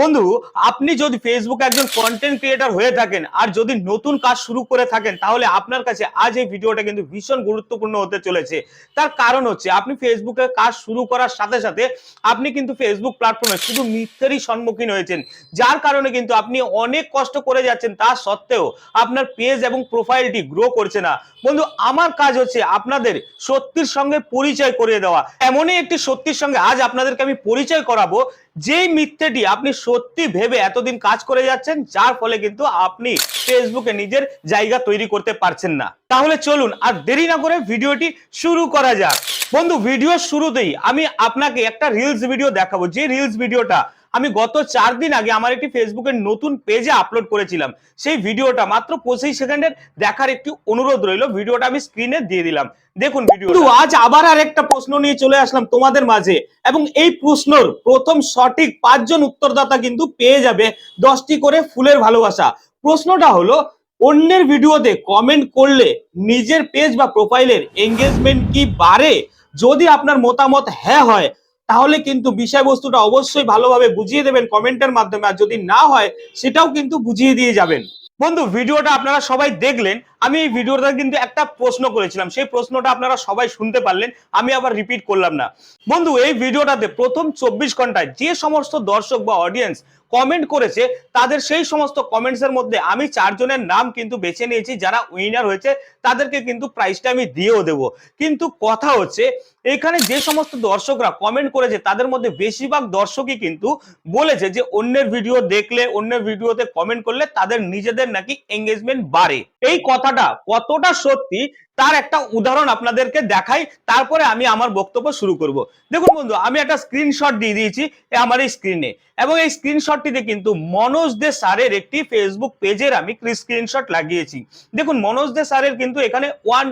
বন্ধু, আপনি যদি ফেসবুকে একজন কন্টেন্ট ক্রিয়েটার হয়ে থাকেন আর যদি নতুন কাজ শুরু করে থাকেন, তাহলে আপনার কাছে আজ এই ভিডিওটা কিন্তু ভীষণ গুরুত্বপূর্ণ হতে চলেছে। তার কারণ হচ্ছে, আপনি ফেসবুকে কাজ শুরু করার সাথে সাথে আপনি কিন্তু ফেসবুক প্ল্যাটফর্মে শুধু মিথ্যেরই সম্মুখীন হয়েছেন। যার কারণে কিন্তু আপনি অনেক কষ্ট করে যাচ্ছেন, তা সত্ত্বেও আপনার পেজ এবং প্রোফাইলটি গ্রো করছে না। বন্ধু, আমার কাজ হচ্ছে আপনাদের সত্যির সঙ্গে পরিচয় করিয়ে দেওয়া। এমনই একটি সত্যির সঙ্গে আজ আপনাদেরকে আমি পরিচয় করাবো যেই মিথ্যেটি আপনি সত্যি ভেবে এতদিন কাজ করে যাচ্ছেন, যার ফলে কিন্তু আপনি ফেসবুকে নিজের জায়গা তৈরি করতে পারছেন না। তাহলে চলুন আর দেরি না করে ভিডিওটি শুরু করা যাক। বন্ধু, ভিডিও শুরুতেই আমি আপনাকে একটা রিলস ভিডিও দেখাবো। যে রিলস ভিডিওটা আমি গত চার দিন আগে আমার একটি ফেসবুকের নতুন পেজে আপলোড করেছিলাম। সেই ভিডিওটা মাত্র পঁচিশ সেকেন্ডের দেখার একটি অনুরোধ রইল। ভিডিওটা আমি স্ক্রিনে দিয়ে দিলাম। দেখুন ভিডিও আজ আবার আর একটা প্রশ্ন নিয়ে চলে আসলাম তোমাদের মাঝে। এবং এই প্রশ্নর প্রথম সঠিক পাঁচজন উত্তরদাতা কিন্তু পেয়ে যাবে দশটি করে ফুলের ভালোবাসা। প্রশ্নটা হলো, অন্যের ভিডিওতে কমেন্ট করলে নিজের পেজ বা প্রোফাইলের এঙ্গেজমেন্ট কি বাড়ে? যদি আপনার মতামত হ্যাঁ হয় তাহলে কিন্তু বিষয়বস্তুটা অবশ্যই ভালোভাবে বুঝিয়ে দেবেন কমেন্টের মাধ্যমে, আর যদি না হয়, সেটাও কিন্তু বুঝিয়ে দিয়ে যাবেন। বন্ধু, ভিডিওটা আপনারা সবাই দেখলেন আমি এই ভিডিওটা কিন্তু একটা প্রশ্ন করেছিলাম। সেই প্রশ্নটা আপনারা সবাই শুনতে পারলেন, আমি আবার রিপিট করলাম না। বন্ধু, এই ভিডিওটাতে প্রথম চব্বিশ ঘন্টায় যে সমস্ত দর্শক বা অডিয়েন্স কমেন্ট করেছে, তাদের সেই সমস্ত কমেন্টস এর মধ্যে আমি চারজনের নাম কিন্তু বেছে নিয়েছি, যারা উইনার হয়েছে, তাদেরকে কিন্তু প্রাইজটা আমি দিয়েও দেবো। কিন্তু কথা হচ্ছে, এখানে যে সমস্ত দর্শকরা কমেন্ট করেছে, তাদের মধ্যে বেশিরভাগ দর্শকই কিন্তু বলেছে যে, অন্যের ভিডিও দেখলে, অন্যের ভিডিওতে কমেন্ট করলে তাদের নিজেদের নাকি এঙ্গেজমেন্ট বাড়ে। এই কথাটা কতটা সত্যি তার একটা উদাহরণ আপনাদেরকে দেখাই, তারপরে আমি আমার বক্তব্য শুরু করব। দেখুন বন্ধু, আমি একটা স্ক্রিনশট দিয়ে দিয়েছি আমার এই স্ক্রিনে এবং এই স্ক্রিনশটটিতে কিন্তু মনোজ দে সারের একটি ফেসবুক পেজের আমি স্ক্রিনশট লাগিয়েছি। দেখুন, মনোজ দে স্যারের কিন্তু এখানে ওয়ান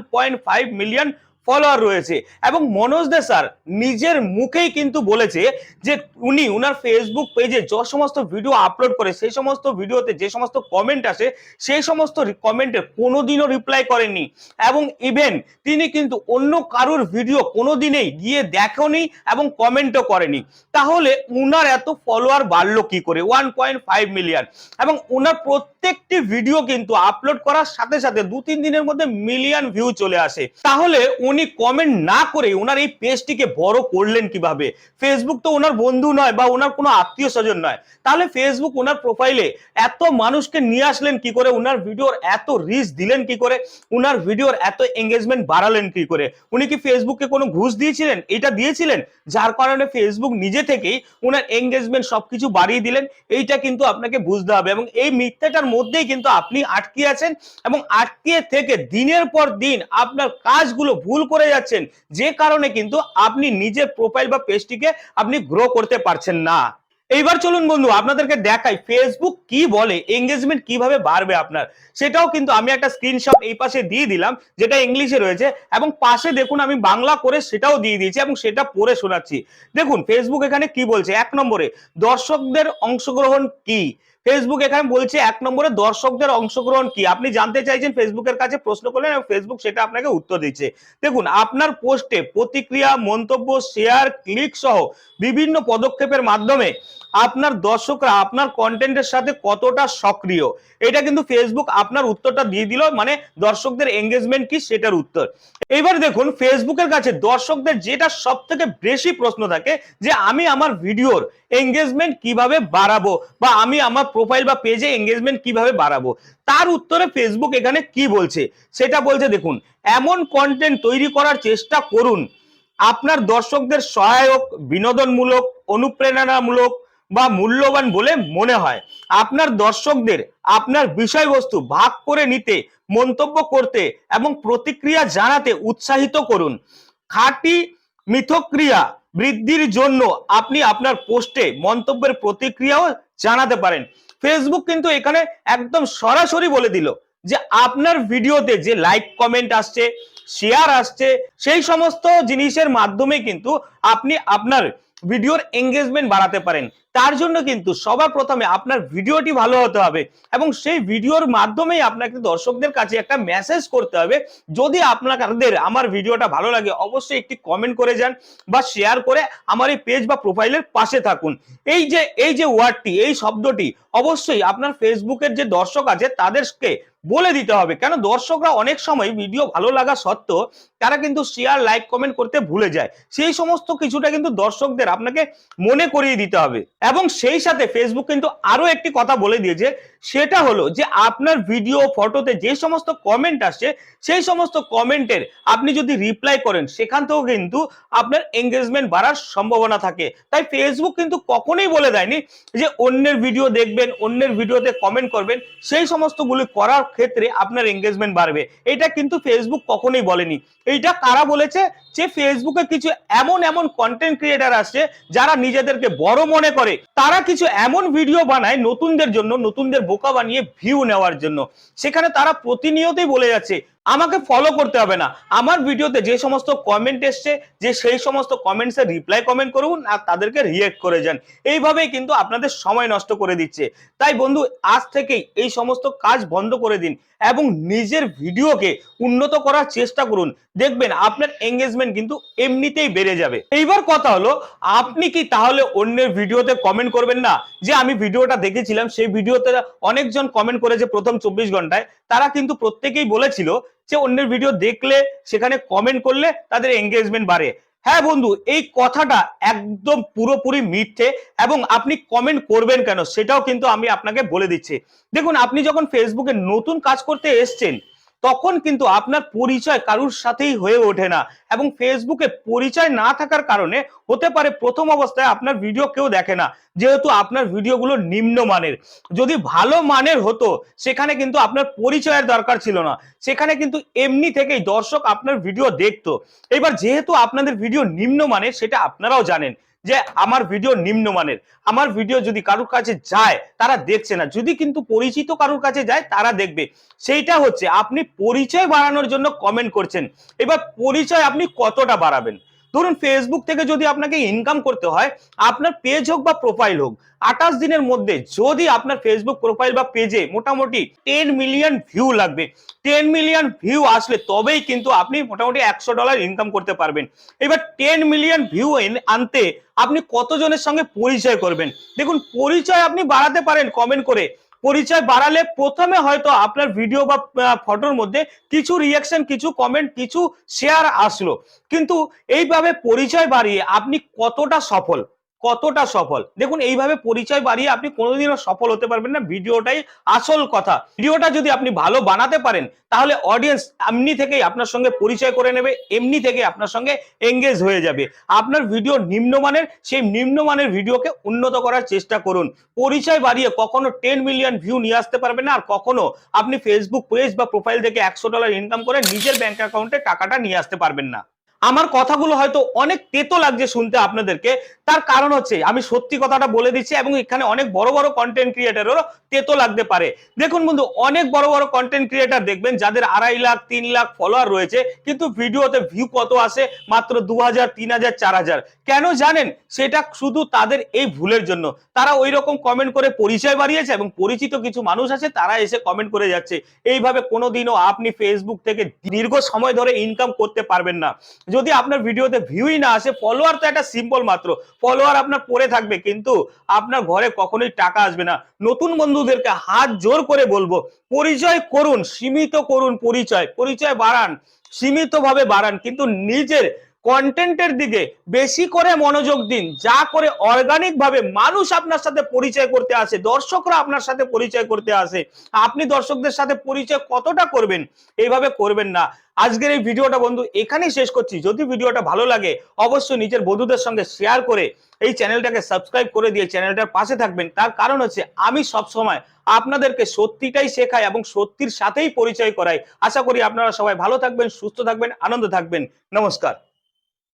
মিলিয়ন ফলোয়ার রয়েছে। এবং মনোজ দে স্যার নিজের মুখেই কিন্তু বলেছে যে উনি উনার ফেসবুক পেজে যে সমস্ত ভিডিও আপলোড করে, সেই সমস্ত ভিডিওতে যে সমস্ত কমেন্ট আসে, সেই সমস্ত কমেন্টে কোনোদিনও রিপ্লাই করেননি। এবং ইভেন তিনি কিন্তু অন্য কারোর ভিডিও কোনোদিনেই গিয়ে দেখেনি এবং কমেন্টও করেনি। তাহলে উনার এত ফলোয়ার বাড়লো কি করে? ওয়ান পয়েন্ট ফাইভ মিলিয়ন এবং উনার প্রত্যেকটি ভিডিও কিন্তু আপলোড করার সাথে সাথে দু, তিন দিনের মধ্যে মিলিয়ন ভিউ চলে আসে। তাহলে উনি কমেন্ট না করে ওনার এই পেজটিকে বড় করলেন কীভাবে? ফেসবুক তো ওনার বন্ধু নয় বা ওনার কোনো আত্মীয় স্বজন নয়। তাহলে ফেসবুক ওনার প্রোফাইলে এত মানুষকে নিয়ে আসলেন কি করে? ওনার ভিডিওর এত রিচ দিলেন কি করে? ওনার ভিডিওর এত এঙ্গেজমেন্ট বাড়ালেন কি করে? উনি কি ফেসবুককে কোনো ঘুষ দিয়েছিলেন? এটা দিয়েছিলেন? যার কারণে ফেসবুক নিজে থেকেই ওনার এঙ্গেজমেন্ট সবকিছু বাড়িয়ে দিলেন। এইটা কিন্তু আপনাকে বুঝতে হবে এবং এই মিথ্যাটার মধ্যেই কিন্তু আপনি আটকে আছেন এবং আটকে থেকে দিনের পর দিন আপনার কাজগুলো ভুল করে যাচ্ছেন, যে কারণে কিন্তু আপনি নিজের প্রোফাইল বা পেজটিকে আপনি গ্রো করতে পারছেন না। এইবার চলুন বন্ধু, আপনাদেরকে দেখাই ফেসবুক কি বলে এঙ্গেজমেন্ট কীভাবে বাড়বে আপনার। সেটাও কিন্তু আমি একটা স্ক্রিনশট এই পাশে দিয়ে দিলাম, যেটা ইংলিশে রয়েছে, এবং পাশে দেখুন আমি বাংলা করে সেটাও দিয়ে দিয়েছি এবং সেটা পড়ে শোনাচ্ছি। দেখুন ফেসবুক এখানে কি বলছে? এক নম্বরে, দর্শকদের অংশগ্রহণ কি? ফেসবুক এখানে বলছে এক নম্বরে দর্শকদের অংশগ্রহণ কি? আপনি জানতে চাইছেন ফেসবুকের কাছে প্রশ্ন করলেন এবং ফেসবুক সেটা আপনাকে উত্তর দিচ্ছে। দেখুন, আপনার পোস্টে প্রতিক্রিয়া, মন্তব্য শেয়ার ক্লিক সহ বিভিন্ন পদক্ষেপের মাধ্যমে আপনার দর্শকরা আপনার কন্টেন্টের সাথে কতটা সক্রিয়? এটা কিন্তু ফেসবুক আপনার উত্তরটা দিয়ে দিল মানে দর্শকদের এঙ্গেজমেন্ট কি সেটার উত্তর। এবার দেখুন ফেসবুকের কাছে দর্শকদের যেটা সব থেকে বেশি প্রশ্ন থাকে, যে আমি আমার ভিডিওর এঙ্গেজমেন্ট কীভাবে বাড়াবো, বা আমি আমার প্রোফাইল বা পেজে এঙ্গেজমেন্ট কীভাবে বাড়াবো? তার উত্তরে ফেসবুক এখানে কি বলছে? সেটা বলছে, দেখুন, এমন কন্টেন্ট তৈরি করার চেষ্টা করুন। আপনার দর্শকদের সহায়ক, বিনোদনমূলক, অনুপ্রেরণামূলক বা মূল্যবান বলে মনে হয়। আপনার দর্শকদের আপনার বিষয়বস্তু ভাগ করে নিতে, মন্তব্য করতে এবং প্রতিক্রিয়া জানাতে উৎসাহিত করুন। খাঁটি মিথক্রিয়া বৃদ্ধির জন্য আপনি আপনার পোস্টে মন্তব্যের প্রতিক্রিয়াও জানাতে পারেন। ফেসবুক কিন্তু এখানে একদম সরাসরি বলে দিল যে আপনার ভিডিওতে যে লাইক কমেন্ট আসছে শেয়ার আসছে, সেই সমস্ত জিনিসের মাধ্যমে কিন্তু আপনি আপনার ভিডিওর এঙ্গেজমেন্ট বাড়াতে পারেন। তার জন্য কিন্তু সবার প্রথমে আপনার ভিডিওটি ভালো হতে হবে এবং সেই ভিডিওর মাধ্যমেই আপনাকে দর্শকদের কাছে একটা মেসেজ করতে হবে। যদি আপনাদের আমার ভিডিওটা ভালো লাগে, অবশ্যই একটি কমেন্ট করে যান বা শেয়ার করে আমার এই পেজ বা প্রোফাইলের পাশে থাকুন। এই যে এই যে ওয়ার্ডটি এই শব্দটি, অবশ্যই আপনার ফেসবুকের যে দর্শক আছে, তাদেরকে বলে দিতে হবে। কেন? দর্শকরা অনেক সময় ভিডিও ভালো লাগা সত্ত্বেও তারা কিন্তু শেয়ার লাইক কমেন্ট করতে ভুলে যায়। সেই সমস্ত কিছুটা কিন্তু দর্শকদের আপনাকে মনে করিয়ে দিতে হবে। এবং সেই সাথে ফেসবুক কিন্তু আরও একটি কথা বলে দিয়েছে। সেটা হলো যে আপনার ভিডিও ফটোতে যে সমস্ত কমেন্ট আসছে সেই সমস্ত কমেন্টের আপনি যদি রিপ্লাই করেন, সেখান থেকেও কিন্তু আপনার এঙ্গেজমেন্ট বাড়ার সম্ভাবনা থাকে। তাই ফেসবুক কিন্তু কখনোই বলে দেয়নি যে অন্যের ভিডিও দেখবেন, অন্যের ভিডিওতে কমেন্ট করবেন। সেই সমস্তগুলি করার ক্ষেত্রে আপনার এঙ্গেজমেন্ট বাড়বে। এটা কিন্তু ফেসবুক কখনোই বলেনি। এইটা কারা বলেছে? যে ফেসবুকে কিছু এমন এমন কন্টেন্ট ক্রিয়েটার আসছে, যারা নিজেদেরকে বড় মনে করে। তারা কিছু এমন ভিডিও বানায় নতুনদের জন্য, নতুনদের বোকা বানিয়ে ভিউ নেওয়ার জন্য। সেখানে তারা প্রতিনিয়তই বলে যাচ্ছে আমাকে ফলো করতে হবে না। আমার ভিডিওতে যে সমস্ত কমেন্ট এসছে, যে সেই সমস্ত কমেন্টসে রিপ্লাই কমেন্ট করুন আর তাদেরকে রিয়েক্ট করে যান। এইভাবেই কিন্তু আপনাদের সময় নষ্ট করে দিচ্ছে। তাই বন্ধু, আজ থেকেই এই সমস্ত কাজ বন্ধ করে দিন এবং নিজের ভিডিওকে উন্নত করার চেষ্টা করুন। দেখবেন আপনার এঙ্গেজমেন্ট কিন্তু এমনিতেই বেড়ে যাবে। এইবার কথা হলো, আপনি কি তাহলে অন্যের ভিডিওতে কমেন্ট করবেন না? যে আমি ভিডিওটা দেখেছিলাম, সেই ভিডিওতে অনেকজন কমেন্ট করেছে প্রথম চব্বিশ ঘন্টায়। তারা কিন্তু প্রত্যেকেই বলেছিল যে অন্যের ভিডিও দেখলে, সেখানে কমেন্ট করলে তাদের এঙ্গেজমেন্ট বাড়ে। হ্যাঁ বন্ধু, এই কথাটা একদম পুরোপুরি মিথ্যে এবং আপনি কমেন্ট করবেন কেন, সেটাও কিন্তু আমি আপনাকে বলে দিচ্ছি। দেখুন, আপনি যখন ফেসবুকে নতুন কাজ করতে এসছেন তখন কিন্তু আপনার পরিচয় কারুর সাথেই হয়ে ওঠে না। এবং ফেসবুকে পরিচয় না থাকার কারণে হতে পারে প্রথম অবস্থায় আপনার ভিডিও কেউ দেখে না, যেহেতু আপনার ভিডিওগুলো নিম্ন মানের। যদি ভালো মানের হতো, সেখানে কিন্তু আপনার পরিচয়ের দরকার ছিল না। সেখানে কিন্তু এমনি থেকেই দর্শক আপনার ভিডিও দেখতো। এবার যেহেতু আপনাদের ভিডিও নিম্ন মানের, সেটা আপনারাও জানেন। যে আমার ভিডিও নিম্নমানের, আমার ভিডিও যদি কারোর কাছে যায়, তারা দেখছে না। যদি কিন্তু পরিচিত কারোর কাছে যায়, তারা দেখবে। সেইটা হচ্ছে, আপনি পরিচয় বাড়ানোর জন্য কমেন্ট করছেন। এবার পরিচয় আপনি কতটা বাড়াবেন? ধরুন ফেসবুক থেকে যদি আপনাকে ইনকাম করতে হয়, আপনার পেজ হোক বা প্রোফাইল হোক, আঠাশ দিনের মধ্যে যদি আপনার ফেসবুক প্রোফাইল বা পেজে মোটামুটি টেন মিলিয়ন ভিউ লাগবে টেন মিলিয়ন ভিউ আসলে তবেই কিন্তু আপনি মোটামুটি একশো ডলার ইনকাম করতে পারবেন। এবার টেন মিলিয়ন ভিউ আনতে আপনি কতজনের সঙ্গে পরিচয় করবেন? দেখুন, পরিচয় আপনি বাড়াতে পারেন কমেন্ট করে। পরিচয় বাড়ালে প্রথমে হয়তো আপনার ভিডিও বা ফটোর মধ্যে কিছু রিয়াকশন কিছু কমেন্ট কিছু শেয়ার আসলো। কিন্তু এইভাবে পরিচয় বাড়িয়ে আপনি কতটা সফল? কতটা সফল? দেখুন, এইভাবে পরিচয় বাড়িয়ে আপনি কোনোদিনও সফল হতে পারবেন না। ভিডিওটাই আসল কথা। ভিডিওটা যদি আপনি ভালো বানাতে পারেন, তাহলে অডিয়েন্স এমনি থেকেই আপনার সঙ্গে পরিচয় করে নেবে, এমনি থেকে আপনার সঙ্গে এঙ্গেজ হয়ে যাবে। আপনার ভিডিও নিম্নমানের, সেই নিম্নমানের ভিডিওকে উন্নত করার চেষ্টা করুন। পরিচয় বাড়িয়ে কখনো টেন মিলিয়ন ভিউ নিয়ে আসতে পারবেন না, আর কখনো আপনি ফেসবুক পেজ বা প্রোফাইল থেকে একশো ডলার ইনকাম করে নিজের ব্যাংক অ্যাকাউন্টে টাকাটা নিয়ে আসতে পারবেন না। আমার কথাগুলো হয়তো অনেক তেতো লাগছে শুনতে আপনাদেরকে। তার কারণ হচ্ছে, আমি সত্যি কথাটা বলে দিচ্ছি এবং এখানে অনেক বড় বড় কন্টেন্ট ক্রিয়েটারেরও তেতো লাগতে পারে। দেখুন বন্ধু, অনেক বড় বড় কন্টেন্ট ক্রিয়েটার দেখবেন, যাদের আড়াই লাখ, তিন লাখ ফলোয়ার রয়েছে, কিন্তু ভিডিওতে ভিউ কত আসে? মাত্র দু হাজার, তিন হাজার, চার হাজার। কেন জানেন? সেটা শুধু তাদের এই ভুলের জন্য। তারা ওই রকম কমেন্ট করে পরিচয় বাড়িয়েছে এবং পরিচিত কিছু মানুষ আছে, তারা এসে কমেন্ট করে যাচ্ছে। এইভাবে কোনোদিনও আপনি ফেসবুক থেকে দীর্ঘ সময় ধরে ইনকাম করতে পারবেন না। যদি আপনার ভিডিওতে ভিউই না আসে ফলোয়ার তো একটা সিম্পল মাত্র। ফলোয়ার আপনার পরে থাকবে, কিন্তু আপনার ঘরে কখনোই টাকা আসবে না। নতুন বন্ধুদেরকে হাত জোর করে বলব, পরিচয় করুন, সীমিত করুন পরিচয়। পরিচয় বাড়ান, সীমিতভাবে বাড়ান, কিন্তু নিজের কন্টেন্টের দিকে বেশি করে মনোযোগ দিন, যা করে অর্গানিক ভাবে মানুষ আপনার সাথে পরিচয় করতে আসে, দর্শকরা আপনার সাথে পরিচয় করতে আসে, আপনি দর্শকদের সাথে পরিচয় কতটা করবেন, এইভাবে করবেন না। আজকের এই ভিডিওটা বন্ধু এখানেই শেষ করছি। যদি ভিডিওটা ভালো লাগে, অবশ্যই নিজের বন্ধুদের সঙ্গে শেয়ার করে এই চ্যানেলটাকে সাবস্ক্রাইব করে দিয়ে চ্যানেলটার পাশে থাকবেন। তার কারণ হচ্ছে, আমি সব সময় আপনাদেরকে সত্যিটাই শেখাই এবং সত্যির সাথেই পরিচয় করাই। আশা করি আপনারা সবাই ভালো থাকবেন, সুস্থ থাকবেন, আনন্দ থাকবেন। নমস্কার।